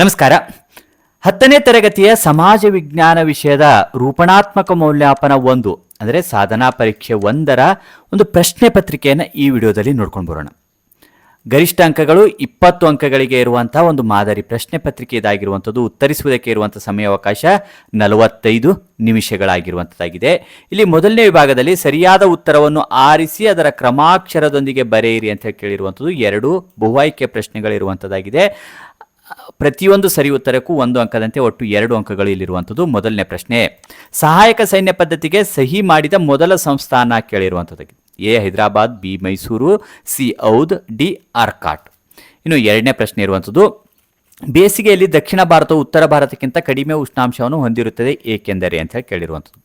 ನಮಸ್ಕಾರ. ಹತ್ತನೇ ತರಗತಿಯ ಸಮಾಜ ವಿಜ್ಞಾನ ವಿಷಯದ ರೂಪಣಾತ್ಮಕ ಮೌಲ್ಯಮಾಪನ ಒಂದು, ಅಂದರೆ ಸಾಧನಾ ಪರೀಕ್ಷೆ ಒಂದರ ಒಂದು ಪ್ರಶ್ನೆ ಪತ್ರಿಕೆಯನ್ನು ಈ ವಿಡಿಯೋದಲ್ಲಿ ನೋಡ್ಕೊಂಡು ಬರೋಣ. ಗರಿಷ್ಠ ಅಂಕಗಳು ಇಪ್ಪತ್ತು ಅಂಕಗಳಿಗೆ ಇರುವಂತಹ ಒಂದು ಮಾದರಿ ಪ್ರಶ್ನೆ ಪತ್ರಿಕೆ ಇದಾಗಿರುವಂಥದ್ದು, ಉತ್ತರಿಸುವುದಕ್ಕೆ ಇರುವಂಥ ಸಮಯಾವಕಾಶ ನಲವತ್ತೈದು ನಿಮಿಷಗಳಾಗಿರುವಂಥದ್ದಾಗಿದೆ. ಇಲ್ಲಿ ಮೊದಲನೇ ವಿಭಾಗದಲ್ಲಿ ಸರಿಯಾದ ಉತ್ತರವನ್ನು ಆರಿಸಿ ಅದರ ಕ್ರಮಾಕ್ಷರದೊಂದಿಗೆ ಬರೆಯಿರಿ ಅಂತ ಕೇಳಿರುವಂಥದ್ದು ಎರಡು ಬಹುಆಯ್ಕೆ ಪ್ರಶ್ನೆಗಳಿರುವಂಥದ್ದಾಗಿದೆ. ಪ್ರತಿಯೊಂದು ಸರಿ ಉತ್ತರಕ್ಕೂ ಒಂದು ಅಂಕದಂತೆ ಒಟ್ಟು ಎರಡು ಅಂಕಗಳು ಇಲ್ಲಿರುವಂಥದ್ದು. ಮೊದಲನೇ ಪ್ರಶ್ನೆ, ಸಹಾಯಕ ಸೈನ್ಯ ಪದ್ಧತಿಗೆ ಸಹಿ ಮಾಡಿದ ಮೊದಲ ಸಂಸ್ಥಾನ ಕೇಳಿರುವಂಥದ್ದು. A, Hyderabad, B, Mysuru, C Oudh D, Arcot. ಇನ್ನು ಎರಡನೇ ಪ್ರಶ್ನೆ ಇರುವಂಥದ್ದು, ಬೇಸಿಗೆಯಲ್ಲಿ ದಕ್ಷಿಣ ಭಾರತವು ಉತ್ತರ ಭಾರತಕ್ಕಿಂತ ಕಡಿಮೆ ಉಷ್ಣಾಂಶವನ್ನು ಹೊಂದಿರುತ್ತದೆ ಏಕೆಂದರೆ ಅಂತ ಹೇಳಿ ಕೇಳಿರುವಂಥದ್ದು.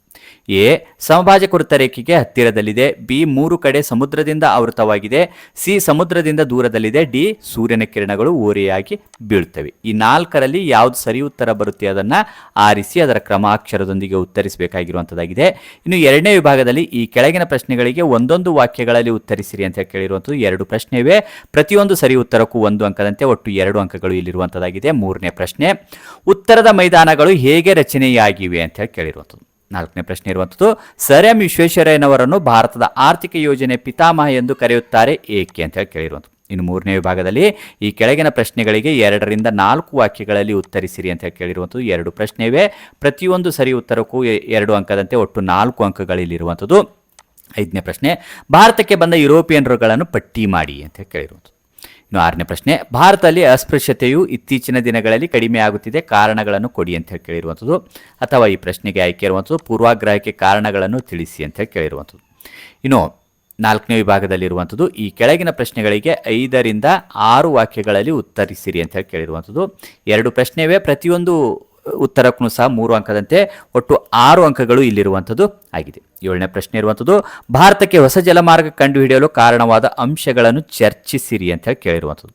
ಎ, ಸಮಭಾಜ ರೇಖೆಗೆ ಹತ್ತಿರದಲ್ಲಿದೆ. ಬಿ, ಮೂರು ಕಡೆ ಸಮುದ್ರದಿಂದ ಆವೃತವಾಗಿದೆ. ಸಿ, ಸಮುದ್ರದಿಂದ ದೂರದಲ್ಲಿದೆ. ಡಿ, ಸೂರ್ಯನ ಕಿರಣಗಳು ಓರೆಯಾಗಿ ಬೀಳುತ್ತವೆ. ಈ ನಾಲ್ಕರಲ್ಲಿ ಯಾವುದು ಸರಿ ಉತ್ತರ ಬರುತ್ತೆ ಅದನ್ನು ಆರಿಸಿ ಅದರ ಕ್ರಮಾಕ್ಷರದೊಂದಿಗೆ ಉತ್ತರಿಸಬೇಕಾಗಿರುವಂಥದ್ದಾಗಿದೆ ಇನ್ನು ಎರಡನೇ ವಿಭಾಗದಲ್ಲಿ ಈ ಕೆಳಗಿನ ಪ್ರಶ್ನೆಗಳಿಗೆ ಒಂದೊಂದು ವಾಕ್ಯಗಳಲ್ಲಿ ಉತ್ತರಿಸಿರಿ ಅಂತ ಕೇಳಿರುವಂಥದ್ದು ಎರಡು ಪ್ರಶ್ನೆ ಇವೆ ಪ್ರತಿಯೊಂದು ಸರಿ ಉತ್ತರಕ್ಕೂ ಒಂದು ಅಂಕದಂತೆ ಒಟ್ಟು ಎರಡು ಅಂಕಗಳು ಇಲ್ಲಿರುವಂಥದ್ದಾಗಿದೆ ಮೂರನೇ ಪ್ರಶ್ನೆ, ಉತ್ತರದ ಮೈದಾನಗಳು ಹೇಗೆ ರಚನೆಯಾಗಿವೆ ಅಂತ ಹೇಳಿ ಕೇಳಿರುವಂಥದ್ದು ನಾಲ್ಕನೇ ಪ್ರಶ್ನೆ ಇರುವಂಥದ್ದು ಸರ್ ಎಂ ವಿಶ್ವೇಶ್ವರಯ್ಯನವರನ್ನು ಭಾರತದ ಆರ್ಥಿಕ ಯೋಜನೆ ಪಿತಾಮಹ ಎಂದು ಕರೆಯುತ್ತಾರೆ ಏಕೆ ಅಂತ ಹೇಳಿ ಕೇಳಿರುವಂಥದ್ದು. ಇನ್ನು ಮೂರನೇ ವಿಭಾಗದಲ್ಲಿ ಈ ಕೆಳಗಿನ ಪ್ರಶ್ನೆಗಳಿಗೆ ಎರಡರಿಂದ ನಾಲ್ಕು ವಾಕ್ಯಗಳಲ್ಲಿ ಉತ್ತರಿಸಿರಿ ಅಂತ ಹೇಳಿ ಕೇಳಿರುವಂಥದ್ದು. ಎರಡು ಪ್ರಶ್ನೆ ಇವೆ ಪ್ರತಿಯೊಂದು ಸರಿ ಉತ್ತರಕ್ಕೂ ಎರಡು ಅಂಕದಂತೆ ಒಟ್ಟು ನಾಲ್ಕು ಅಂಕಗಳಲ್ಲಿರುವಂಥದ್ದು ಐದನೇ ಪ್ರಶ್ನೆ, ಭಾರತಕ್ಕೆ ಬಂದ ಯುರೋಪಿಯನ್ರುಗಳನ್ನು ಪಟ್ಟಿ ಮಾಡಿ ಅಂತ ಹೇಳಿ ಕೇಳಿರುವಂಥದ್ದು. ಇನ್ನು ಆರನೇ ಪ್ರಶ್ನೆ, ಭಾರತದಲ್ಲಿ ಅಸ್ಪೃಶ್ಯತೆಯು ಇತ್ತೀಚಿನ ದಿನಗಳಲ್ಲಿ ಕಡಿಮೆ ಆಗುತ್ತಿದೆ, ಕಾರಣಗಳನ್ನು ಕೊಡಿ ಅಂತ ಹೇಳಿ ಕೇಳಿರುವಂಥದ್ದು. ಅಥವಾ ಈ ಪ್ರಶ್ನೆಗೆ ಆಯ್ಕೆ ಇರುವಂಥದ್ದು, ಪೂರ್ವಾಗ್ರಹಕ್ಕೆ ಕಾರಣಗಳನ್ನು ತಿಳಿಸಿ ಅಂತ ಹೇಳಿ ಕೇಳಿರುವಂಥದ್ದು. ಇನ್ನು ನಾಲ್ಕನೇ ವಿಭಾಗದಲ್ಲಿರುವಂಥದ್ದು, ಈ ಕೆಳಗಿನ ಪ್ರಶ್ನೆಗಳಿಗೆ ಐದರಿಂದ ಆರು ವಾಕ್ಯಗಳಲ್ಲಿ ಉತ್ತರಿಸಿರಿ ಅಂತ ಹೇಳಿ ಕೇಳಿರುವಂಥದ್ದು. ಎರಡು ಪ್ರಶ್ನೆವೇ ಪ್ರತಿಯೊಂದು ಉತ್ತರಕ್ಕೂ ಸಹ ಮೂರು ಅಂಕದಂತೆ ಒಟ್ಟು ಆರು ಅಂಕಗಳು ಇಲ್ಲಿರುವಂಥದ್ದು ಆಗಿದೆ. ಏಳನೇ ಪ್ರಶ್ನೆ ಇರುವಂಥದ್ದು, ಭಾರತಕ್ಕೆ ಹೊಸ ಜಲಮಾರ್ಗ ಕಂಡುಹಿಡಿಯಲು ಕಾರಣವಾದ ಅಂಶಗಳನ್ನು ಚರ್ಚಿಸಿರಿ ಅಂತ ಹೇಳಿ ಕೇಳಿರುವಂಥದ್ದು.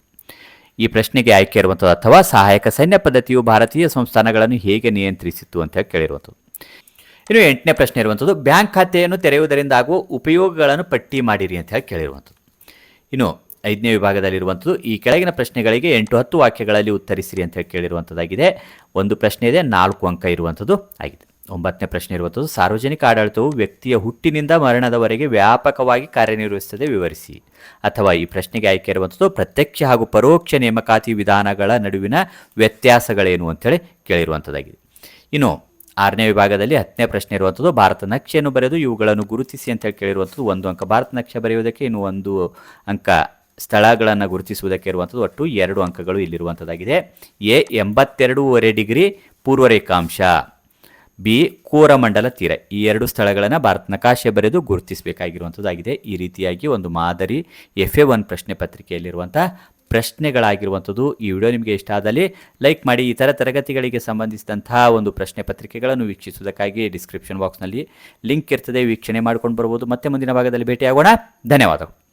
ಈ ಪ್ರಶ್ನೆಗೆ ಆಯ್ಕೆ ಇರುವಂಥದ್ದು, ಅಥವಾ ಸಹಾಯಕ ಸೈನ್ಯ ಪದ್ಧತಿಯು ಭಾರತೀಯ ಸಂಸ್ಥಾನಗಳನ್ನು ಹೇಗೆ ನಿಯಂತ್ರಿಸಿತ್ತು ಅಂತ ಹೇಳಿ ಕೇಳಿರುವಂಥದ್ದು. ಇನ್ನು ಎಂಟನೇ ಪ್ರಶ್ನೆ ಇರುವಂಥದ್ದು, ಬ್ಯಾಂಕ್ ಖಾತೆಯನ್ನು ತೆರೆಯುವುದರಿಂದ ಆಗುವ ಉಪಯೋಗಗಳನ್ನು ಪಟ್ಟಿ ಮಾಡಿರಿ ಅಂತ ಹೇಳಿ ಕೇಳಿರುವಂಥದ್ದು. ಇನ್ನು ಐದನೇ ವಿಭಾಗದಲ್ಲಿರುವಂಥದ್ದು. ಈ ಕೆಳಗಿನ ಪ್ರಶ್ನೆಗಳಿಗೆ ಎಂಟು ಹತ್ತು ವಾಕ್ಯಗಳಲ್ಲಿ ಉತ್ತರಿಸಿರಿ ಅಂತ ಹೇಳಿ ಕೇಳಿರುವಂಥದ್ದಾಗಿದೆ. ಒಂದು ಪ್ರಶ್ನೆ ಇದೆ, ನಾಲ್ಕು ಅಂಕ ಇರುವಂಥದ್ದು ಆಗಿದೆ. ಒಂಬತ್ತನೇ ಪ್ರಶ್ನೆ ಇರುವಂಥದ್ದು, ಸಾರ್ವಜನಿಕ ಆಡಳಿತವು ವ್ಯಕ್ತಿಯ ಹುಟ್ಟಿನಿಂದ ಮರಣದವರೆಗೆ ವ್ಯಾಪಕವಾಗಿ ಕಾರ್ಯನಿರ್ವಹಿಸುತ್ತದೆ, ವಿವರಿಸಿ. ಅಥವಾ ಈ ಪ್ರಶ್ನೆಗೆ ಆಯ್ಕೆ ಇರುವಂಥದ್ದು, ಪ್ರತ್ಯಕ್ಷ ಹಾಗೂ ಪರೋಕ್ಷ ನೇಮಕಾತಿ ವಿಧಾನಗಳ ನಡುವಿನ ವ್ಯತ್ಯಾಸಗಳೇನು ಅಂತೇಳಿ ಕೇಳಿರುವಂಥದ್ದಾಗಿದೆ. ಇನ್ನು ಆರನೇ ವಿಭಾಗದಲ್ಲಿ ಹತ್ತನೇ ಪ್ರಶ್ನೆ ಇರುವಂಥದ್ದು, ಭಾರತ ನಕ್ಷೆಯನ್ನು ಬರೆದು ಇವುಗಳನ್ನು ಗುರುತಿಸಿ ಅಂತ ಹೇಳಿ ಕೇಳಿರುವಂಥದ್ದು. ಒಂದು ಅಂಕ ಭಾರತ ನಕ್ಷೆ ಬರೆಯುವುದಕ್ಕೆ ಇನ್ನು ಒಂದು ಅಂಕ ಸ್ಥಳಗಳನ್ನು ಗುರುತಿಸುವುದಕ್ಕೆ ಇರುವಂಥದ್ದು ಒಟ್ಟು ಎರಡು ಅಂಕಗಳು ಇಲ್ಲಿರುವಂಥದ್ದಾಗಿದೆ. ಎ ಎಂಬತ್ತೆರಡೂವರೆ ಡಿಗ್ರಿ ಪೂರ್ವ ರೇಖಾಂಶ ಬಿ ಕೋರಮಂಡಲ ತೀರ. ಈ ಎರಡು ಸ್ಥಳಗಳನ್ನು ಭಾರತ ನಕಾಶೆ ಬರೆದು ಗುರುತಿಸಬೇಕಾಗಿರುವಂಥದ್ದಾಗಿದೆ. ಈ ರೀತಿಯಾಗಿ ಒಂದು ಮಾದರಿ ಎಫ್ ಎ ಒನ್ ಪ್ರಶ್ನೆ ಪತ್ರಿಕೆಯಲ್ಲಿರುವಂಥ ಪ್ರಶ್ನೆಗಳಾಗಿರುವಂಥದ್ದು. ಈ ವಿಡಿಯೋ ನಿಮಗೆ ಇಷ್ಟ ಆದಲ್ಲಿ ಲೈಕ್ ಮಾಡಿ. ಈ ಥರ ತರಗತಿಗಳಿಗೆ ಸಂಬಂಧಿಸಿದಂತಹ ಒಂದು ಪ್ರಶ್ನೆ ಪತ್ರಿಕೆಗಳನ್ನು ವೀಕ್ಷಿಸುವುದಕ್ಕಾಗಿ ಡಿಸ್ಕ್ರಿಪ್ಷನ್ ಬಾಕ್ಸ್ನಲ್ಲಿ ಲಿಂಕ್ ಇರ್ತದೆ. ವೀಕ್ಷಣೆ ಮಾಡ್ಕೊಂಡು ಬರ್ಬೋದು. ಮತ್ತೆ ಮುಂದಿನ ಭಾಗದಲ್ಲಿ ಭೇಟಿಯಾಗೋಣ. ಧನ್ಯವಾದಗಳು.